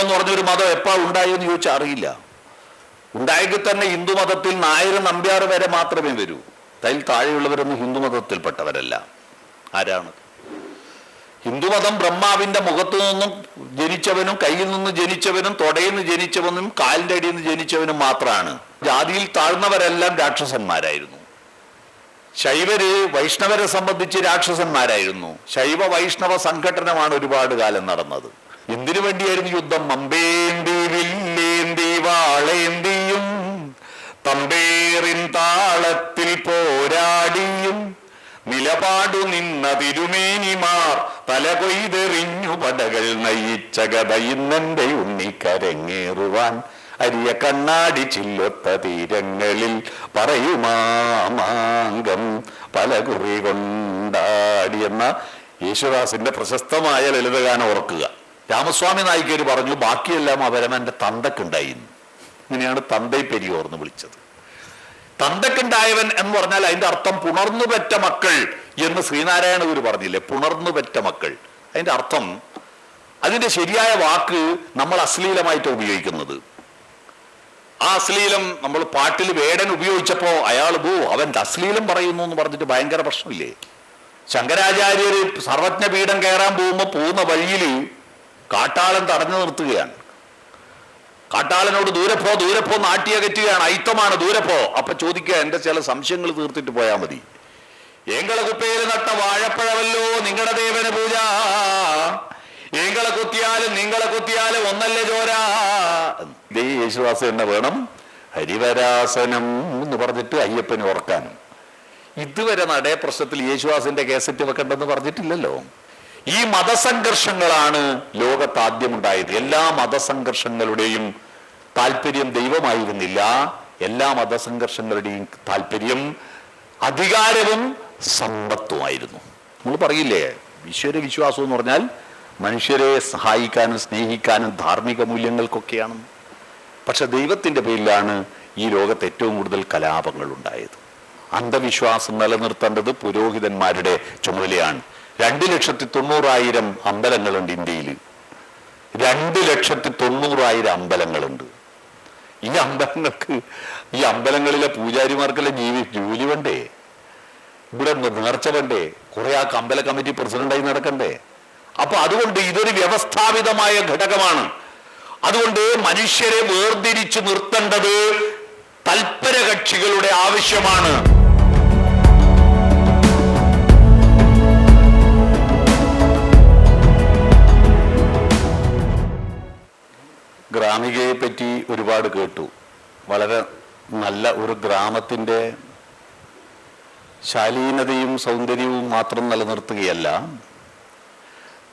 എന്ന് പറഞ്ഞൊരു മതം എപ്പോൾ ഉണ്ടായി എന്ന് ചോദിച്ചാൽ അറിയില്ല. ഉണ്ടായെങ്കിൽ തന്നെ ഹിന്ദു മതത്തിൽ നായർ നമ്പ്യാർ വരെ മാത്രമേ വരൂ. അതിൽ താഴെയുള്ളവരൊന്നും ഹിന്ദു മതത്തിൽപ്പെട്ടവരല്ല. ആരാണ്? ഹിന്ദുമതം ബ്രഹ്മാവിന്റെ മുഖത്തു നിന്നും ജനിച്ചവനും കയ്യിൽ നിന്ന് ജനിച്ചവനും തൊടയിൽ നിന്ന് ജനിച്ചവനും കാലിന്റെ അടിയിൽ നിന്ന് ജനിച്ചവനും മാത്രമാണ് ജാതിയിൽ താഴ്ന്നവരെല്ലാം രാക്ഷസന്മാരായിരുന്നു. ശൈവര് വൈഷ്ണവരെ സംബന്ധിച്ച് രാക്ഷസന്മാരായിരുന്നു. ശൈവ വൈഷ്ണവ സംഘടനമാണ് ഒരുപാട് കാലം നടന്നത്. എന്തിനു വേണ്ടിയായിരുന്നു യുദ്ധം? അമ്പേന്തി വില്ലേന്തി വാളേന്തിയും തമ്പേറിൻ താളത്തിൽ പോരാടിയും നിലപാടു നിന്ന തിരുമേനിമാർ തല കൊയ്തെറിഞ്ഞു പടകൾ നയിച്ച കഥ ഇന്നെന്റെ ഉണ്ണിക്കരങ്ങേറുവാൻ അരിയ കണ്ണാടി ചില്ലൊത്ത തീരങ്ങളിൽ പറയുമാമാങ്കം പല കുറി കൊണ്ടാടിയെന്ന യേശുദാസിന്റെ പ്രശസ്തമായ ലളിതഗാനം ഓർക്കുക. രാമസ്വാമി നായിക്കർ പറഞ്ഞു ബാക്കിയെല്ലാം അവരവന്റെ തന്തക്കുണ്ടായി ഇങ്ങനെയാണ് തന്തൈ പെരിയോർന്ന് വിളിച്ചത്. തന്തക്കുണ്ടായവൻ എന്ന് പറഞ്ഞാൽ അതിന്റെ അർത്ഥം പുണർന്നു പെറ്റ മക്കൾ എന്ന് ശ്രീനാരായണ ഗുരു പറഞ്ഞില്ലേ പുണർന്നു പെറ്റ മക്കൾ. അതിന്റെ അർത്ഥം അതിന്റെ ശരിയായ വാക്ക് നമ്മൾ അശ്ലീലമായിട്ട് ഉപയോഗിക്കുന്നത്. ആ അശ്ലീലം നമ്മൾ പാട്ടിൽ വേടൻ ഉപയോഗിച്ചപ്പോൾ അയാൾ പോ അവൻ അശ്ലീലം പറയുന്നു എന്ന് പറഞ്ഞിട്ട് ഭയങ്കര പ്രശ്നമില്ലേ? ശങ്കരാചാര്യര് സർവജ്ഞപീഠം കയറാൻ പോകുമ്പോൾ പോകുന്ന വഴിയിൽ കാട്ടാളൻ തടഞ്ഞു നിർത്തുകയാണ്. കാട്ടാളനോട് ദൂരപ്പോ ദൂരപ്പോ നാട്ടിയകറ്റുകയാണ് അയിത്തമാണ് ദൂരെ അപ്പൊ ചോദിക്കുക എന്റെ ചില സംശയങ്ങൾ തീർത്തിട്ട് പോയാൽ മതി. ഏങ്കള കുപ്പയിൽ നട്ട വാഴപ്പഴവല്ലോ നിങ്ങളുടെ ദേവന പൂജ. ഏങ്കളെ കുത്തിയാലും നിങ്ങളെ കുത്തിയാലും ഒന്നല്ലേ ചോര. ദേ യേശുദാസ് തന്നെ വേണം ഹരിവരാസനം എന്ന് പറഞ്ഞിട്ട് അയ്യപ്പനെ ഓർക്കാനും ഇതുവരെ നടേ പ്രശ്നത്തിൽ യേശുദാസിന്റെ കേസറ്റ് വെക്കണ്ടെന്ന് പറഞ്ഞിട്ടില്ലല്ലോ. ഈ മതസംഘർഷങ്ങളാണ് ലോകത്ത് ആദ്യമുണ്ടായത് എല്ലാ മതസംഘർഷങ്ങളുടെയും താല്പര്യം ദൈവമായിരുന്നില്ല. എല്ലാ മതസംഘർഷങ്ങളുടെയും താല്പര്യം അധികാരവും സമ്പത്തുമായിരുന്നു നമ്മൾ പറയില്ലേ ഈശ്വര വിശ്വാസം എന്ന് പറഞ്ഞാൽ മനുഷ്യരെ സഹായിക്കാനും സ്നേഹിക്കാനും ധാർമ്മിക മൂല്യങ്ങൾക്കൊക്കെയാണ്. പക്ഷെ ദൈവത്തിന്റെ പേരിലാണ് ഈ ലോകത്ത് ഏറ്റവും കൂടുതൽ കലാപങ്ങൾ ഉണ്ടായത് അന്ധവിശ്വാസം നിലനിർത്തേണ്ടത് പുരോഹിതന്മാരുടെ ചുമതലയാണ്. രണ്ട് ലക്ഷത്തി തൊണ്ണൂറായിരം അമ്പലങ്ങളുണ്ട് ഇന്ത്യയിൽ രണ്ട് ലക്ഷത്തി തൊണ്ണൂറായിരം അമ്പലങ്ങളുണ്ട്. ഈ അമ്പലങ്ങൾക്ക് ഈ അമ്പലങ്ങളിലെ പൂജാരിമാർക്കെല്ലാം ജീവി ജോലി വേണ്ടേ? ഇവിടെ നേർച്ച വേണ്ടേ? കുറെ ആ അമ്പല കമ്മിറ്റി പ്രസിഡന്റായി നടക്കണ്ടേ? അപ്പൊ അതുകൊണ്ട് ഇതൊരു വ്യവസ്ഥാപിതമായ ഘടകമാണ്. അതുകൊണ്ട് മനുഷ്യരെ വേർതിരിച്ചു നിർത്തേണ്ടത് തൽപര കക്ഷികളുടെ ആവശ്യമാണ്. ഗ്രാമികയെ പറ്റി ഒരുപാട് കേട്ടു. വളരെ നല്ല ഒരു ഗ്രാമത്തിന്റെ ശാലീനതയും സൗന്ദര്യവും മാത്രം നിലനിർത്തുകയല്ല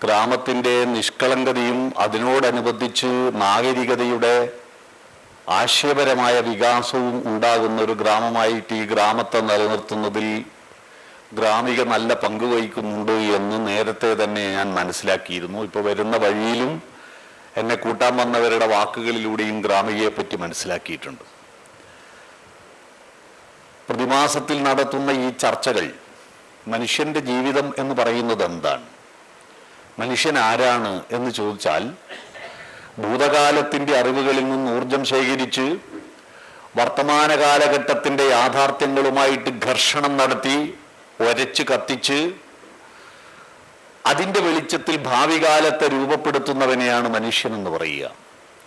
ഗ്രാമത്തിന്റെ നിഷ്കളങ്കതയും അതിനോടനുബന്ധിച്ച് നാഗരികതയുടെ ആശയപരമായ വികാസവും ഉണ്ടാകുന്ന ഒരു ഗ്രാമമായിട്ട് ഈ ഗ്രാമത്തെ നിലനിർത്തുന്നതിൽ ഗ്രാമിക നല്ല പങ്ക് വഹിക്കുന്നുണ്ട് എന്ന് നേരത്തെ തന്നെ ഞാൻ മനസ്സിലാക്കിയിരുന്നു. ഇപ്പോൾ വരുന്ന വഴിയിലും എന്നെ കൂട്ടാൻ വന്നവരുടെ വാക്കുകളിലൂടെയും ഗ്രാമികയെ പറ്റി മനസ്സിലാക്കിയിട്ടുണ്ട്. പ്രതിമാസത്തിൽ നടത്തുന്ന ഈ ചർച്ചകൾ മനുഷ്യന്റെ ജീവിതം എന്ന് പറയുന്നത് എന്താണ്? മനുഷ്യൻ ആരാണ് എന്ന് ചോദിച്ചാൽ ഭൂതകാലത്തിന്റെ അറിവുകളിൽ നിന്ന് ഊർജം ശേഖരിച്ച് വർത്തമാന കാലഘട്ടത്തിന്റെ യാഥാർത്ഥ്യങ്ങളുമായിട്ട് ഘർഷണം നടത്തി ഒരച്ച് കത്തിച്ച് അതിന്റെ വെളിച്ചത്തിൽ ഭാവി കാലത്തെ രൂപപ്പെടുത്തുന്നവനെയാണ് മനുഷ്യൻ എന്ന് പറയുക.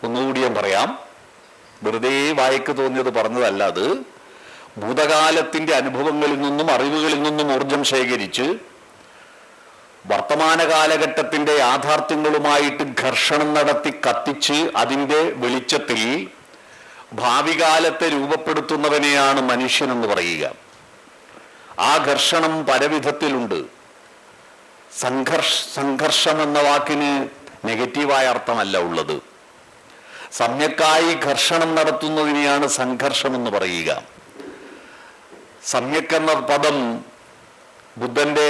ഒന്നുകൂടി ഞാൻ പറയാം. വെറുതെ വായിക്ക് തോന്നിയത് പറഞ്ഞതല്ല അത്. ഭൂതകാലത്തിന്റെ അനുഭവങ്ങളിൽ നിന്നും അറിവുകളിൽ നിന്നും ഊർജം ശേഖരിച്ച് വർത്തമാന കാലഘട്ടത്തിന്റെ യാഥാർത്ഥ്യങ്ങളുമായിട്ട് ഘർഷണം നടത്തി കത്തിച്ച് അതിന്റെ വെളിച്ചത്തിൽ ഭാവി കാലത്തെ രൂപപ്പെടുത്തുന്നവനെയാണ് മനുഷ്യൻ എന്ന് പറയുക. ആ ഘർഷണം പലവിധത്തിലുണ്ട്. സംഘർഷ സംഘർഷം എന്ന വാക്കിന് നെഗറ്റീവായ അർത്ഥമല്ല ഉള്ളത്. സമ്യക്കായി ഘർഷണം നടത്തുന്നതിനെയാണ് സംഘർഷം എന്ന് പറയുക. സമ്യക് എന്ന പദം ബുദ്ധന്റെ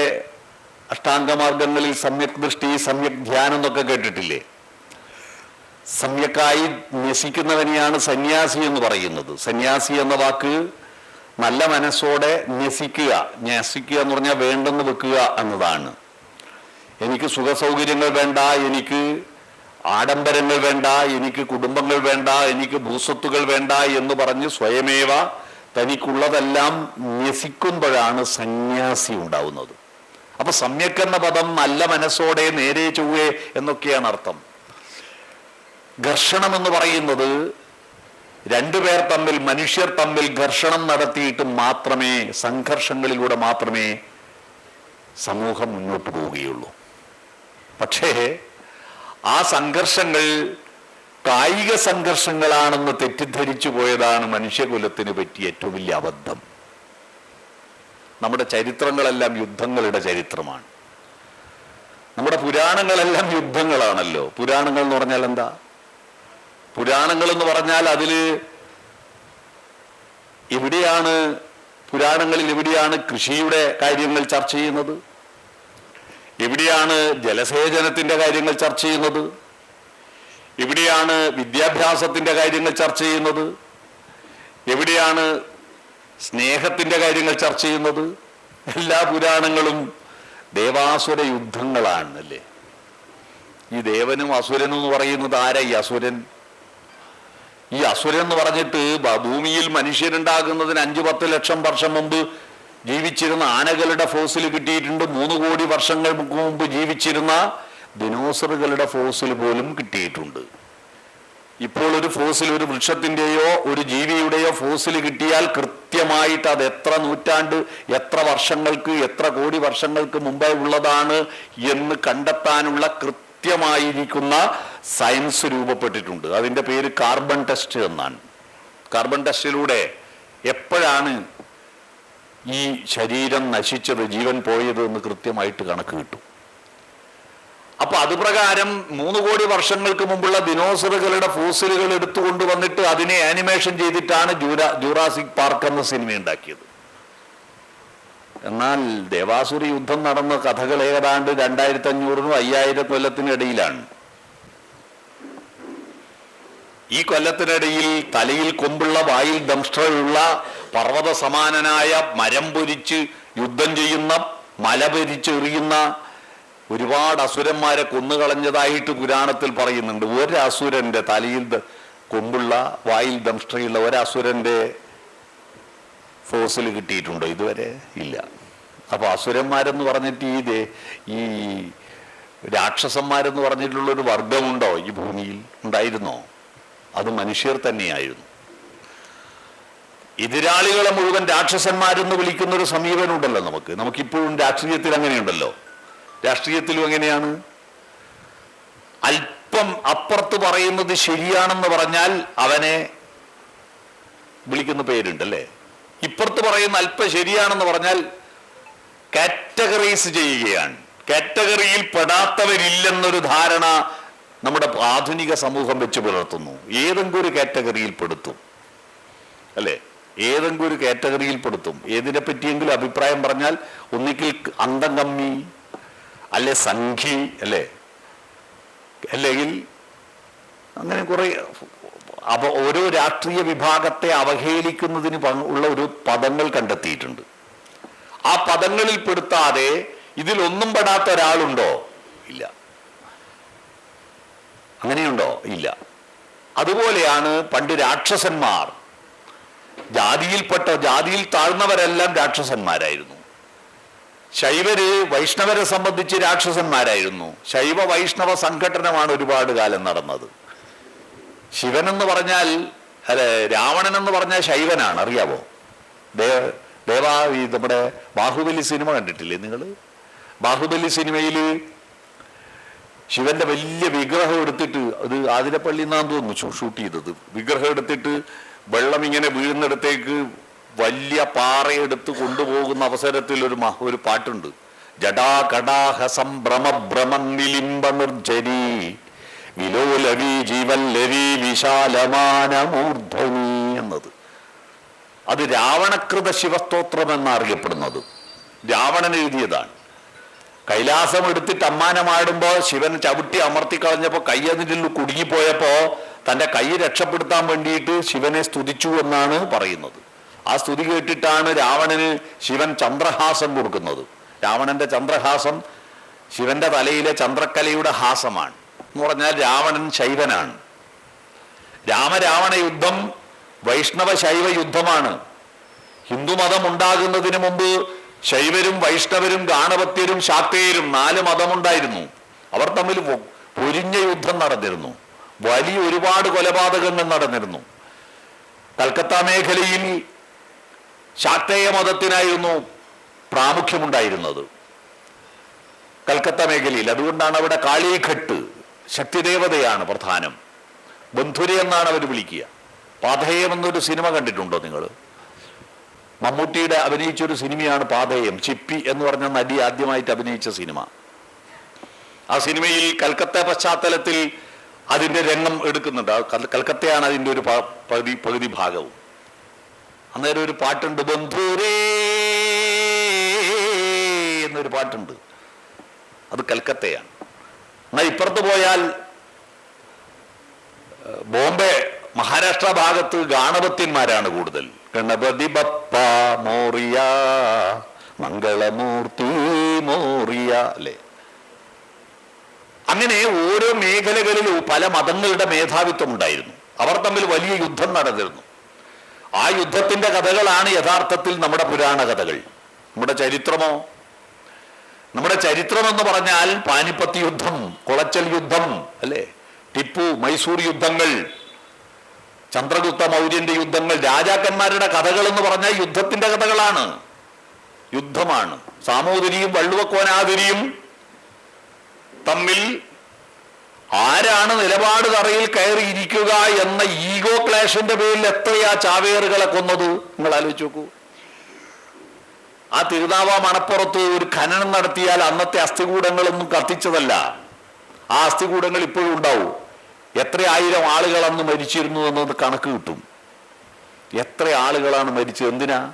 അഷ്ടാംഗമാർഗങ്ങളിൽ സമ്യക് ദൃഷ്ടി സമ്യക് ധ്യാനം എന്നൊക്കെ കേട്ടിട്ടില്ലേ? സമ്യക്കായി ന്യസിക്കുന്നവനെയാണ് സന്യാസി എന്ന് പറയുന്നത്. സന്യാസി എന്ന വാക്ക് നല്ല മനസ്സോടെ ന്യസിക്കുക ന്യസിക്കുക എന്ന് പറഞ്ഞാൽ വേണ്ടെന്ന് വെക്കുക എന്നതാണ്. എനിക്ക് സുഖസൗകര്യങ്ങൾ വേണ്ട എനിക്ക് ആഡംബരങ്ങൾ വേണ്ട എനിക്ക് കുടുംബങ്ങൾ വേണ്ട എനിക്ക് ഭൂസ്വത്തുകൾ വേണ്ട എന്ന് പറഞ്ഞ് സ്വയമേവ തനിക്കുള്ളതെല്ലാം ന്യസിക്കുമ്പോഴാണ് സന്യാസി ഉണ്ടാവുന്നത്. അപ്പൊ സമ്യക് എന്ന പദം നല്ല മനസ്സോടെ നേരെ ചൊവ്വേ എന്നൊക്കെയാണ് അർത്ഥം. ഘർഷണം എന്ന് പറയുന്നത് രണ്ടുപേർ തമ്മിൽ മനുഷ്യർ തമ്മിൽ ഘർഷണം നടത്തിയിട്ട് മാത്രമേ സംഘർഷങ്ങളിലൂടെ മാത്രമേ സമൂഹം മുന്നോട്ട് പോവുകയുള്ളൂ. പക്ഷേ ആ സംഘർഷങ്ങൾ കായിക സംഘർഷങ്ങളാണെന്ന് തെറ്റിദ്ധരിച്ചു പോയതാണ് മനുഷ്യകുലത്തിന് പറ്റിയ ഏറ്റവും വലിയ അബദ്ധം. നമ്മുടെ ചരിത്രങ്ങളെല്ലാം യുദ്ധങ്ങളുടെ ചരിത്രമാണ്. നമ്മുടെ പുരാണങ്ങളെല്ലാം യുദ്ധങ്ങളാണല്ലോ. പുരാണങ്ങൾ എന്ന് പറഞ്ഞാൽ എന്താ? പുരാണങ്ങൾ എന്ന് പറഞ്ഞാൽ അതിൽ എവിടെയാണ് പുരാണങ്ങളിൽ എവിടെയാണ് കൃഷിയുടെ കാര്യങ്ങൾ ചർച്ച ചെയ്യുന്നത്? എവിടെയാണ് ജലസേചനത്തിന്റെ കാര്യങ്ങൾ ചർച്ച ചെയ്യുന്നത്. എവിടെയാണ് വിദ്യാഭ്യാസത്തിന്റെ കാര്യങ്ങൾ ചർച്ച ചെയ്യുന്നത്. എവിടെയാണ് സ്നേഹത്തിന്റെ കാര്യങ്ങൾ ചർച്ച ചെയ്യുന്നത്. എല്ലാ പുരാണങ്ങളും ദേവാസുര യുദ്ധങ്ങളാണ് അല്ലേ? ഈ ദേവനും അസുരനും എന്ന് പറയുന്നത് ആരാ ഈ അസുരൻ? ഈ അസുരൻ എന്ന് പറഞ്ഞിട്ട് ഭൂമിയിൽ മനുഷ്യരുണ്ടാകുന്നതിന് അഞ്ചു പത്ത് ലക്ഷം വർഷം മുമ്പ് ജീവിച്ചിരുന്ന ആനകളുടെ ഫോസിൽ കിട്ടിയിട്ടുണ്ട്. മൂന്ന് കോടി വർഷങ്ങൾക്ക് മുമ്പ് ജീവിച്ചിരുന്ന ദിനോസറുകളുടെ ഫോസിൽ പോലും കിട്ടിയിട്ടുണ്ട്. ഇപ്പോൾ ഒരു ഫോസിൽ ഒരു വൃക്ഷത്തിന്റെയോ ഒരു ജീവിയുടെയോ ഫോസിൽ കിട്ടിയാൽ കൃത്യമായിട്ട് അത് എത്ര നൂറ്റാണ്ട് എത്ര വർഷങ്ങൾക്ക് എത്ര കോടി വർഷങ്ങൾക്ക് മുമ്പേ ഉള്ളതാണ് എന്ന് കണ്ടെത്താനുള്ള കൃത്യമായിരിക്കുന്ന സയൻസ് രൂപപ്പെട്ടിട്ടുണ്ട്. അതിന്റെ പേര് കാർബൺ ടെസ്റ്റ് എന്നാണ്. കാർബൺ ടെസ്റ്റിലൂടെ എപ്പോഴാണ് ഈ ശരീരം നശിച്ചത് ജീവൻ പോയത് എന്ന് കൃത്യമായിട്ട് കണക്ക് കിട്ടും. അപ്പൊ അതുപ്രകാരം മൂന്ന് കോടി വർഷങ്ങൾക്ക് മുമ്പുള്ള ദിനോസറുകളുടെ ഫോസിലുകൾ എടുത്തുകൊണ്ട് വന്നിട്ട് അതിനെ ആനിമേഷൻ ചെയ്തിട്ടാണ് ജൂരാ ജൂറാസിക് പാർക്ക് എന്ന സിനിമ ഉണ്ടാക്കിയത്. എന്നാൽ ദേവാസുരി യുദ്ധം നടന്ന കഥകൾ ഏതാണ്ട് രണ്ടായിരത്തി അഞ്ഞൂറിനും അയ്യായിരം കൊല്ലത്തിനിടയിലാണ്. ഈ കൊല്ലത്തിനിടയിൽ തലയിൽ കൊമ്പുള്ള വായിൽ ദംഷ്ട്രയുള്ള പർവത സമാനനായ മരം പൊരിച്ച് യുദ്ധം ചെയ്യുന്ന മല പൊരിച്ചെറിയുന്ന ഒരുപാട് അസുരന്മാരെ കൊന്നുകളഞ്ഞതായിട്ട് പുരാണത്തിൽ പറയുന്നുണ്ട്. ഒരു അസുരന്റെ തലയിൽ കൊമ്പുള്ള വായിൽ ദംഷ്ട്രയുള്ള ഒരു അസുരന്റെ ഫോസിൽ കിട്ടിയിട്ടുണ്ടോ? ഇതുവരെ ഇല്ല. അപ്പോൾ അസുരന്മാരെന്ന് പറഞ്ഞിട്ട് ഈ ഈ രാക്ഷസന്മാരെന്ന് പറഞ്ഞിട്ടുള്ള ഒരു വർഗമുണ്ടോ ഈ ഭൂമിയിൽ? ഉണ്ടായിരുന്നോ? അത് മനുഷ്യർ തന്നെയായിരുന്നു. എതിരാളികളെ മുഴുവൻ രാക്ഷസന്മാരെന്ന് വിളിക്കുന്ന ഒരു സമീപനമുണ്ടല്ലോ നമുക്ക്. നമുക്കിപ്പോഴും രാഷ്ട്രീയത്തിൽ അങ്ങനെയുണ്ടല്ലോ. രാഷ്ട്രീയത്തിലും എങ്ങനെയാണ്? അല്പം അപ്പുറത്ത് പറയുന്നത് ശരിയാണെന്ന് പറഞ്ഞാൽ അവനെ വിളിക്കുന്ന പേരുണ്ടല്ലേ? ഇപ്പുറത്ത് പറയുന്ന അല്പം ശരിയാണെന്ന് പറഞ്ഞാൽ കാറ്റഗറീസ് ചെയ്യുകയാണ്. കാറ്റഗറിയിൽ പെടാത്തവരില്ലെന്നൊരു ധാരണ നമ്മുടെ ആധുനിക സമൂഹം വെച്ച് പുലർത്തുന്നു. ഏതെങ്കിലും ഒരു കാറ്റഗറിയിൽ പെടുത്തും. അല്ലേ? ഏതെങ്കിലും ഒരു കാറ്റഗറിയിൽ പെടുത്തും ഏതിനെ പറ്റിയെങ്കിലും അഭിപ്രായം പറഞ്ഞാൽ ഒന്നിക്കിൽ അന്തം കമ്മി അല്ലെ സംഖി അല്ലേ? അല്ലെങ്കിൽ അങ്ങനെ കുറെ അപ്പൊ ഓരോ രാഷ്ട്രീയ വിഭാഗത്തെ അവഹേളിക്കുന്നതിന് ഉള്ള ഒരു പദങ്ങൾ കണ്ടെത്തിയിട്ടുണ്ട്. ആ പദങ്ങളിൽ പെടുത്താതെ ഇതിലൊന്നും പെടാത്ത ഒരാളുണ്ടോ? ഇല്ല. അങ്ങനെയുണ്ടോ? ഇല്ല. അതുപോലെയാണ് പണ്ട് രാക്ഷസന്മാർ ജാതിയിൽപ്പെട്ട ജാതിയിൽ താഴ്ന്നവരെല്ലാം രാക്ഷസന്മാരായിരുന്നു. ശൈവര് വൈഷ്ണവരെ സംബന്ധിച്ച് രാക്ഷസന്മാരായിരുന്നു. ശൈവ വൈഷ്ണവ സംഘടനമാണ് ഒരുപാട് കാലം നടന്നത്. ശിവൻ എന്ന് പറഞ്ഞാൽ അല്ലെ രാവണൻ എന്ന് പറഞ്ഞാൽ ശൈവനാണ് അറിയാവോ? ദേ ദേവാ ഈ നമ്മുടെ ബാഹുബലി സിനിമ കണ്ടിട്ടില്ലേ നിങ്ങൾ ബാഹുബലി സിനിമയിൽ ശിവന്റെ വലിയ വിഗ്രഹം എടുത്തിട്ട് അത് ആതിരപ്പള്ളി എന്നാന്ന് തോന്നുന്നു ഷൂട്ട് ചെയ്തത്. വിഗ്രഹം എടുത്തിട്ട് വെള്ളം ഇങ്ങനെ വീഴുന്നിടത്തേക്ക് വലിയ പാറയെടുത്ത് കൊണ്ടുപോകുന്ന അവസരത്തിൽ ഒരു ഒരു പാട്ടുണ്ട്. ജടാകടാഹസം ഭ്രമഭ്രമം നിലിംബ നിർജരി വിലോലവി ജീവല്ലവി വിശാലമാനമൂർധനി എന്നത്. അത് രാവണകൃത ശിവസ്തോത്രം എന്നറിയപ്പെടുന്നത്. രാവണൻ എഴുതിയതാണ്. കൈലാസം എടുത്തിട്ട് അമ്മാനമാടുമ്പോ ശിവൻ ചവിട്ടി അമർത്തി കളഞ്ഞപ്പോ കൈ കുടുങ്ങിപ്പോയപ്പോ തന്റെ കൈ രക്ഷപ്പെടുത്താൻ വേണ്ടിയിട്ട് ശിവനെ സ്തുതിച്ചു എന്നാണ് പറയുന്നത്. ആ സ്തുതി കേട്ടിട്ടാണ് രാവണന് ശിവൻ ചന്ദ്രഹാസം കൊടുക്കുന്നത്. രാവണന്റെ ചന്ദ്രഹാസം ശിവന്റെ തലയിലെ ചന്ദ്രക്കലയുടെ ഹാസമാണ്. എന്ന് പറഞ്ഞാൽ രാവണൻ ശൈവനാണ്. രാമരാവണ യുദ്ധം വൈഷ്ണവ ശൈവ യുദ്ധമാണ്. ഹിന്ദുമതം ഉണ്ടാകുന്നതിന് മുമ്പ് ശൈവരും വൈഷ്ണവരും ഗാണപത്യരും ശാക്തേയരും നാല് മതമുണ്ടായിരുന്നു. അവർ തമ്മിൽ പൊരിഞ്ഞ യുദ്ധം നടന്നിരുന്നു. വലിയ ഒരുപാട് കൊലപാതകങ്ങൾ നടന്നിരുന്നു. കൽക്കത്ത മേഖലയിൽ ശാക്തേയ മതത്തിനായിരുന്നു പ്രാമുഖ്യമുണ്ടായിരുന്നത്. കൽക്കത്ത മേഖലയിൽ അതുകൊണ്ടാണ് അവിടെ കാളിഘട്ട് ശക്തിദേവതയാണ് പ്രധാനം. ബന്ധുര എന്നാണ് അവർ വിളിക്കുക. പാതയം എന്നൊരു സിനിമ കണ്ടിട്ടുണ്ടോ നിങ്ങൾ മമ്മൂട്ടിയുടെ അഭിനയിച്ച ഒരു സിനിമയാണ് പാതയം ചിപ്പി എന്ന് പറഞ്ഞ നടി ആദ്യമായിട്ട് അഭിനയിച്ച സിനിമ. ആ സിനിമയിൽ കൽക്കത്ത പശ്ചാത്തലത്തിൽ അതിന്റെ രംഗം എടുക്കുന്നുണ്ട്. കൽക്കത്തയാണ് അതിന്റെ ഒരു പകുതി പകുതി ഭാഗവും. അന്നേരം ഒരു പാട്ടുണ്ട് ബന്ധൂരേ എന്നൊരു പാട്ടുണ്ട്. അത് കൽക്കത്തയാണ്. എന്നാൽ ഇപ്പുറത്ത് പോയാൽ ബോംബെ മഹാരാഷ്ട്ര ഭാഗത്ത് ഗാണപത്യന്മാരാണ് കൂടുതൽ. ഗണപതി ബപ്പ മോറിയ മംഗളമൂർത്തി മോറിയ അല്ലേ? അങ്ങനെ ഓരോ മേഖലകളിലും പല മതങ്ങളുടെ മേധാവിത്വം ഉണ്ടായിരുന്നു. അവർ തമ്മിൽ വലിയ യുദ്ധം നടന്നിരുന്നു. ആ യുദ്ധത്തിന്റെ കഥകളാണ് യഥാർത്ഥത്തിൽ നമ്മുടെ പുരാണ കഥകൾ. നമ്മുടെ ചരിത്രമോ? നമ്മുടെ ചരിത്രം എന്ന് പറഞ്ഞാൽ പാനിപ്പത്ത് യുദ്ധം കുളച്ചൽ യുദ്ധം അല്ലേ? ടിപ്പു മൈസൂർ യുദ്ധങ്ങൾ ചന്ദ്രഗുപ്ത മൗര്യന്റെ യുദ്ധങ്ങൾ രാജാക്കന്മാരുടെ കഥകൾ എന്ന് പറഞ്ഞാൽ യുദ്ധത്തിന്റെ കഥകളാണ്. യുദ്ധമാണ്. സാമൂതിരിയും വള്ളുവക്കോനാതിരിയും തമ്മിൽ ആരാണ് നിലപാട് തറയിൽ കയറിയിരിക്കുക എന്ന ഈഗോ ക്ലാഷിന്റെ പേരിൽ എത്രയാ ചാവേറുകളെ കൊന്നത്? നിങ്ങൾ ആലോചിച്ച് നോക്കൂ. ആ തിരുനാവ മണപ്പുറത്ത് ഒരു ഖനനം നടത്തിയാൽ അന്നത്തെ അസ്ഥികൂടങ്ങളൊന്നും കത്തിച്ചതല്ല. ആ അസ്ഥികൂടങ്ങൾ ഇപ്പോഴും ഉണ്ടാവും. എത്ര ആയിരം ആളുകൾ അന്ന് മരിച്ചിരുന്നു എന്നത് കണക്ക് കിട്ടും. എത്ര ആളുകളാണ് മരിച്ചത്? എന്തിനാ?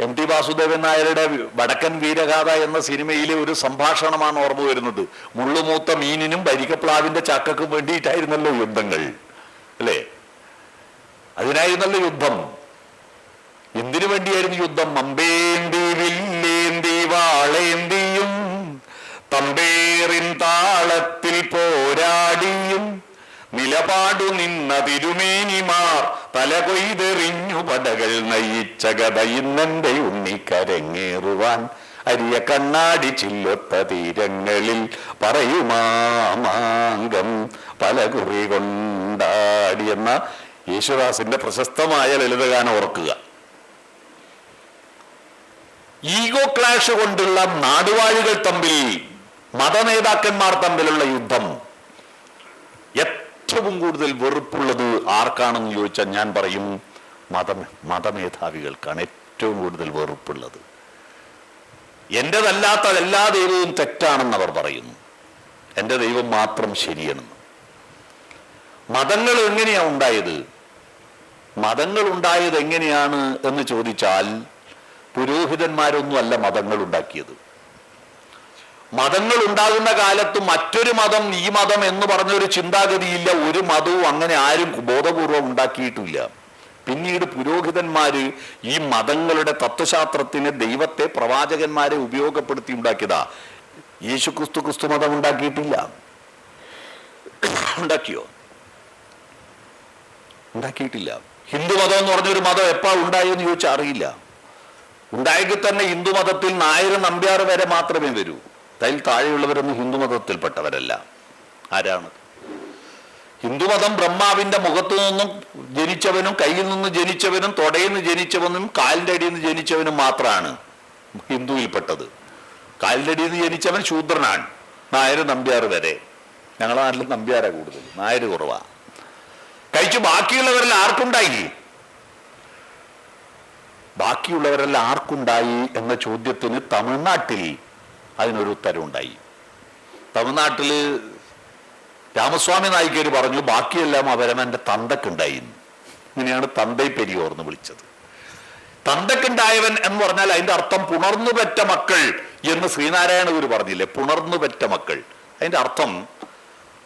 എം ടി വാസുദേവൻ നായരുടെ വടക്കൻ വീരഗാഥ എന്ന സിനിമയിലെ ഒരു സംഭാഷണമാണ് ഓർമ്മ വരുന്നത്. മുള്ളുമൂത്ത മീനിനും വരിക്കപ്ലാവിന്റെ ചക്കക്കും വേണ്ടിയിട്ടായിരുന്നല്ലോ യുദ്ധങ്ങൾ അല്ലേ? അതിനായിരുന്നല്ലോ യുദ്ധം. എന്തിനു വേണ്ടിയായിരുന്നു യുദ്ധം? അമ്പേന്തി വാളേന്തിയും തമ്പേറിൻ താളത്തിൽ പോരാടിയും നിലപാടു നിന്ന തിരുമേനിമാർ തല കൊയ്തെറിഞ്ഞു പടകൾ നയിച്ച കഥ ഇന്നെന്റെ ഉണ്ണിക്കരങ്ങേറുവാൻ അരിയ കണ്ണാടി ചില്ലൊത്ത തീരങ്ങളിൽ പറയുമാമാങ്കം പല കുറി കൊണ്ടാടി എന്ന യേശുദാസിന്റെ പ്രശസ്തമായ ലളിതഗാനം ഓർക്കുക. ഈഗോ ക്ലാഷ് കൊണ്ടുള്ള നാടുവാഴികൾ തമ്മിൽ മതനേതാക്കന്മാർ തമ്മിലുള്ള യുദ്ധം ഏറ്റവും കൂടുതൽ വെറുപ്പുള്ളത് ആർക്കാണെന്ന് ചോദിച്ചാൽ ഞാൻ പറയും മത മതമേധാവികൾക്കാണ് ഏറ്റവും കൂടുതൽ വെറുപ്പുള്ളത്. എന്റെതല്ലാത്ത എല്ലാ ദൈവവും തെറ്റാണെന്ന് അവർ പറയുന്നു. എന്റെ ദൈവം മാത്രം ശരിയാണെന്ന് മതങ്ങൾ എങ്ങനെയാണ് ഉണ്ടായത്? മതങ്ങൾ ഉണ്ടായത് എങ്ങനെയാണ് എന്ന് ചോദിച്ചാൽ പുരോഹിതന്മാരൊന്നും അല്ല മതങ്ങൾ ഉണ്ടാക്കിയത്. മതങ്ങൾ ഉണ്ടാകുന്ന കാലത്ത് മറ്റൊരു മതം ഈ മതം എന്ന് പറഞ്ഞൊരു ചിന്താഗതിയില്ല. ഒരു മതവും അങ്ങനെ ആരും ബോധപൂർവം ഉണ്ടാക്കിയിട്ടില്ല. പിന്നീട് പുരോഹിതന്മാര് ഈ മതങ്ങളുടെ തത്വശാസ്ത്രത്തിന് ദൈവത്തെ പ്രവാചകന്മാരെ ഉപയോഗപ്പെടുത്തി ഉണ്ടാക്കിയതാ. യേശു ക്രിസ്തു ക്രിസ്തു മതം ഉണ്ടാക്കിയിട്ടില്ല. ഉണ്ടാക്കിയോ? ഉണ്ടാക്കിയിട്ടില്ല. ഹിന്ദു മതം എന്ന് പറഞ്ഞൊരു മതം എപ്പോ ഉണ്ടായെന്ന് ചോദിച്ചാൽ അറിയില്ല. ഉണ്ടായെങ്കിൽ തന്നെ ഹിന്ദു മതത്തിൽ നായർ നമ്പ്യാർ വരെ മാത്രമേ വരൂ. അതിൽ താഴെയുള്ളവരൊന്നും ഹിന്ദുമതത്തിൽപ്പെട്ടവരല്ല ആരാണ്? ഹിന്ദുമതം ബ്രഹ്മാവിന്റെ മുഖത്തു നിന്നും ജനിച്ചവനും കയ്യിൽ നിന്ന് ജനിച്ചവനും തൊടയിൽ നിന്ന് ജനിച്ചവനും കാലിന്റെ അടിയിൽ നിന്ന് ജനിച്ചവനും മാത്രമാണ് ഹിന്ദുവിൽപ്പെട്ടത്. കാലിന്റെ അടിയിൽ നിന്ന് ജനിച്ചവൻ ശൂദ്രനാണ്. നായർ നമ്പ്യാർ വരെ. ഞങ്ങളെ നാട്ടിൽ നമ്പ്യാരാ കൂടുതൽ നായർ കുറവാ. കഴിച്ചു ബാക്കിയുള്ളവരിൽ ആർക്കുണ്ടായി? ബാക്കിയുള്ളവരെല്ലാം ആർക്കുണ്ടായി എന്ന ചോദ്യത്തിന് തമിഴ്നാട്ടിൽ അതിനൊരു ഉത്തരവുണ്ടായി. തമിഴ്നാട്ടിൽ രാമസ്വാമി നായിക്കർ പറഞ്ഞു ബാക്കിയെല്ലാം അവരവന്റെ തന്തക്കുണ്ടായി. ഇങ്ങനെയാണ് തന്തൈ പെരിയോർ എന്ന് വിളിച്ചത്. തന്തക്കുണ്ടായവൻ എന്ന് പറഞ്ഞാൽ അതിന്റെ അർത്ഥം പുണർന്നു പെറ്റ മക്കൾ എന്ന് ശ്രീനാരായണ ഗുരു പറഞ്ഞില്ലേ പുണർന്നു പെറ്റ മക്കൾ. അതിന്റെ അർത്ഥം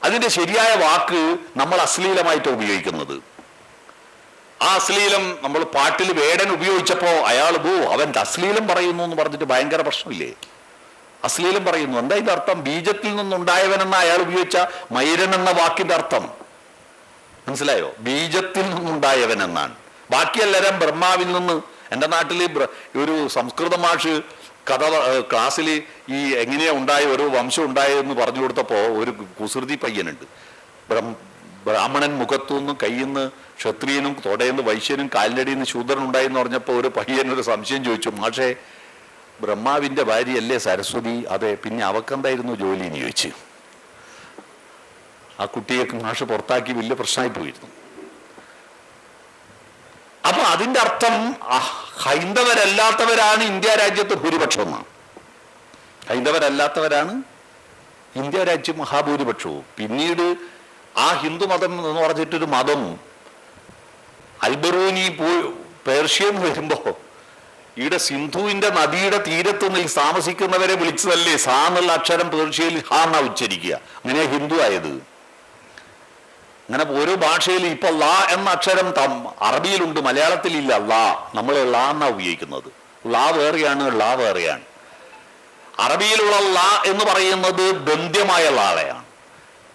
അതിന്റെ ശരിയായ വാക്ക് നമ്മൾ അശ്ലീലമായിട്ട് ഉപയോഗിക്കുന്നത്. ആ അശ്ലീലം നമ്മൾ പാട്ടിൽ വേടൻ ഉപയോഗിച്ചപ്പോൾ അയാൾ പോ അവൻ അശ്ലീലം പറയുന്നു എന്ന് പറഞ്ഞിട്ട് ഭയങ്കര പ്രശ്നമില്ലേ? അശ്ലീലം പറയുന്നു. എന്താ ഇതിന്റെ അർത്ഥം? ബീജത്തിൽ നിന്നുണ്ടായവനെന്ന അയാൾ ഉപയോഗിച്ച മൈരൻ എന്ന വാക്കിന്റെ അർത്ഥം. മനസ്സിലായോ? ബീജത്തിൽ നിന്നുണ്ടായവൻ എന്നാണ് ബാക്കിയെല്ലാരും ബ്രഹ്മാവിൽ നിന്ന് എന്റെ നാട്ടിൽ ഒരു സംസ്കൃത മാഷ് കഥ ക്ലാസ്സിൽ ഈ എങ്ങനെയാ ഉണ്ടായ ഒരു വംശം ഉണ്ടായെന്ന് പറഞ്ഞു കൊടുത്തപ്പോൾ ഒരു കുസൃതി പയ്യനുണ്ട്. ബ്രഹ്മ ബ്രാഹ്മണൻ മുഖത്തുനിന്ന് കയ്യിന്ന് ക്ഷത്രിയനും തൊടയെന്ന് വൈശ്യനും കാലിനടിയിൽ നിന്ന് ശൂദ്രൻ ഉണ്ടായെന്ന് പറഞ്ഞപ്പോൾ ഒരു പയ്യൻ ഒരു സംശയം ചോദിച്ചു മാഷേ ബ്രഹ്മാവിന്റെ ഭാര്യയല്ലേ സരസ്വതി? അതെ പിന്നെ അവക്കെന്തായിരുന്നു ജോലി എന്ന് ചോദിച്ചു. ആ കുട്ടിയെ മാഷ് പുറത്താക്കി വലിയ പ്രശ്നമായി പോയിരുന്നു. അപ്പൊ അതിന്റെ അർത്ഥം ഹൈന്ദവരല്ലാത്തവരാണ് ഇന്ത്യ രാജ്യത്ത് ഭൂരിപക്ഷം ഹൈന്ദവരല്ലാത്തവരാണ് ഇന്ത്യ രാജ്യം മഹാഭൂരിപക്ഷവും. പിന്നീട് ആ ഹിന്ദു മതം എന്ന് പറഞ്ഞിട്ടൊരു മതം അൽബറൂനി പോ- പേർഷ്യൻ വരുമ്പോ ഇവിടെ സിന്ധുവിന്റെ നദിയുടെ തീരത്ത് നിൽ താമസിക്കുന്നവരെ വിളിച്ചതല്ലേ? സാ എന്നുള്ള അക്ഷരം പേർഷ്യയിൽ ഹാ എന്നാ ഉച്ചരിക്കുക. അങ്ങനെ ഹിന്ദു ആയത്. അങ്ങനെ ഓരോ ഭാഷയിൽ ഇപ്പൊ ലാ എന്ന അക്ഷരം തം- അറബിയിലുണ്ട് മലയാളത്തിൽ ഇല്ല ലാ നമ്മൾ ലാ എന്നാ ഉപയോഗിക്കുന്നത്? ലാ വേറെയാണ് ലാ വേറെയാണ്. അറബിയിലുള്ള ലാ എന്ന് പറയുന്നത് ബന്ധ്യമായ ലാളയാണ്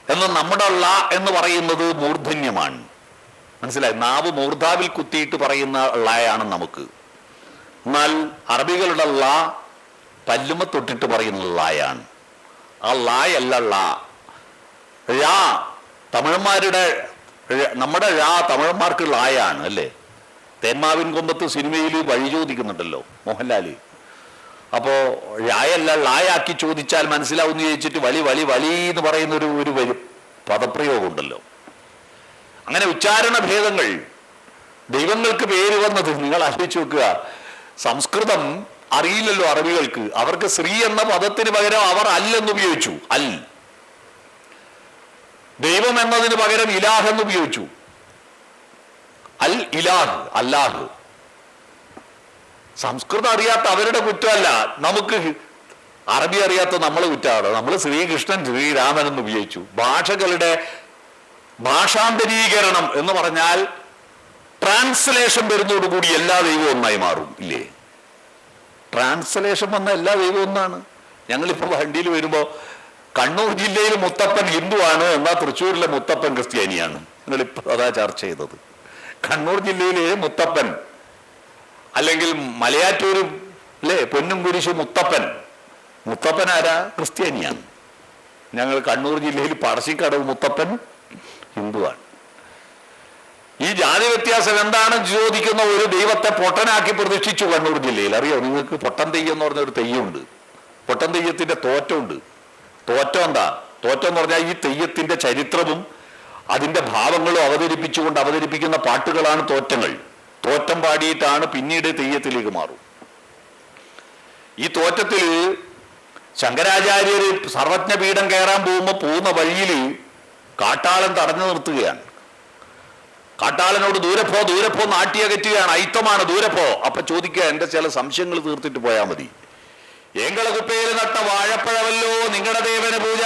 എന്നാൽ നമ്മുടെ ലാ എന്ന് പറയുന്നത് മൂർധന്യമാണ്. മനസ്സിലായി? നാവ് മൂർധാവിൽ കുത്തിയിട്ട് പറയുന്ന ലായാണ് നമുക്ക്. എന്നാൽ അറബികളുടെ ലാ പല്ലുമ തൊട്ടിട്ട് പറയുന്ന ലായാണ് ആ ലായല്ല ലാ ഴാ തമിഴന്മാരുടെ നമ്മുടെ ഴാ തമിഴന്മാർക്ക് ലായാണ് അല്ലേ? തേന്മാവിൻ കൊമ്പത്ത് സിനിമയിൽ വഴി ചോദിക്കുന്നുണ്ടല്ലോ മോഹൻലാൽ. അപ്പോ ഴായല്ല ലായാക്കി ചോദിച്ചാൽ മനസ്സിലാവും എന്ന് ചോദിച്ചിട്ട് വലി വലി വലി എന്ന് പറയുന്ന ഒരു ഒരു വരി പദപ്രയോഗം ഉണ്ടല്ലോ അങ്ങനെ ഉച്ചാരണ ഭേദങ്ങൾ ദൈവങ്ങൾക്ക് പേര് വന്നത് നിങ്ങൾ ആലോചിച്ച് നോക്കുക. സംസ്കൃതം അറിയില്ലല്ലോ അറബികൾക്ക്. അവർക്ക് സ്ത്രീ എന്ന പദത്തിന് പകരം അവർ അല്ലെന്ന് ഉപയോഗിച്ചു. അൽ. ദൈവം എന്നതിന് പകരം ഇലാഹ് എന്ന് ഉപയോഗിച്ചു. അൽ ഇലാഹ് അല്ലാഹ്. സംസ്കൃതം അറിയാത്ത അവരുടെ കുറ്റമല്ല. നമുക്ക് അറബി അറിയാത്ത നമ്മളെ കുറ്റമാണ്. നമ്മൾ ശ്രീകൃഷ്ണൻ ശ്രീരാമൻ എന്ന് ഉപയോഗിച്ചു. ഭാഷകളുടെ ഭാഷാന്തരീകരണം എന്ന് പറഞ്ഞാൽ ട്രാൻസ്ലേഷൻ വരുന്നതോടുകൂടി എല്ലാ ദൈവവും ഒന്നായി മാറും ഇല്ലേ? ട്രാൻസ്ലേഷൻ വന്ന എല്ലാ ദൈവവും ഒന്നാണ്. ഞങ്ങളിപ്പോൾ വണ്ടിയിൽ വരുമ്പോൾ കണ്ണൂർ ജില്ലയിൽ മുത്തപ്പൻ ഹിന്ദുവാണ് എന്നാൽ തൃശ്ശൂരിലെ മുത്തപ്പൻ ക്രിസ്ത്യാനിയാണ്. ഞങ്ങളിപ്പോൾ അതാ ചർച്ച ചെയ്തത്. കണ്ണൂർ ജില്ലയിലെ മുത്തപ്പൻ അല്ലെങ്കിൽ മലയാറ്റൂരും അല്ലേ പൊന്നും കുരിശ് മുത്തപ്പൻ. മുത്തപ്പൻ ആരാ? ക്രിസ്ത്യാനിയാണ്. ഞങ്ങൾ കണ്ണൂർ ജില്ലയിൽ പറശ്ശിക്കടവ് മുത്തപ്പൻ ഹിന്ദുവാണ്. ഈ ജാതി വ്യത്യാസം എന്താണെന്ന് ചോദിക്കുന്ന ഒരു ദൈവത്തെ പൊട്ടനാക്കി പ്രതിഷ്ഠിച്ചു കണ്ണൂർ ജില്ലയിൽ? അറിയോ? നിങ്ങൾക്ക് പൊട്ടൻ തെയ്യം എന്ന് പറഞ്ഞ ഒരു തെയ്യമുണ്ട്. പൊട്ടൻ തെയ്യത്തിന്റെ തോറ്റമുണ്ട്. തോറ്റം എന്താ? തോറ്റം എന്ന് പറഞ്ഞാൽ ഈ തെയ്യത്തിന്റെ ചരിത്രവും അതിന്റെ ഭാവങ്ങളും അവതരിപ്പിച്ചുകൊണ്ട് അവതരിപ്പിക്കുന്ന പാട്ടുകളാണ് തോറ്റങ്ങൾ. തോറ്റം പാടിയിട്ടാണ് പിന്നീട് തെയ്യത്തിലേക്ക് മാറും. ഈ തോറ്റത്തിൽ ശങ്കരാചാര്യർ സർവജ്ഞപീഠം കയറാൻ പോകുമ്പോൾ പോകുന്ന വഴിയിൽ കാട്ടാളൻ തടഞ്ഞു നിർത്തുകയാണ്. കാട്ടാളനോട് ദൂരപ്പോ ദൂരപ്പോ നാട്ടിയകറ്റുകയാണ് അയിത്തമാണ് ദൂരെ അപ്പൊ ചോദിക്കുക എന്റെ ചില സംശയങ്ങൾ തീർത്തിട്ട് പോയാൽ മതി. ഏങ്കള കുപ്പയിൽ നട്ട വാഴപ്പഴമല്ലോ നിങ്ങളുടെ ദേവന പൂജ.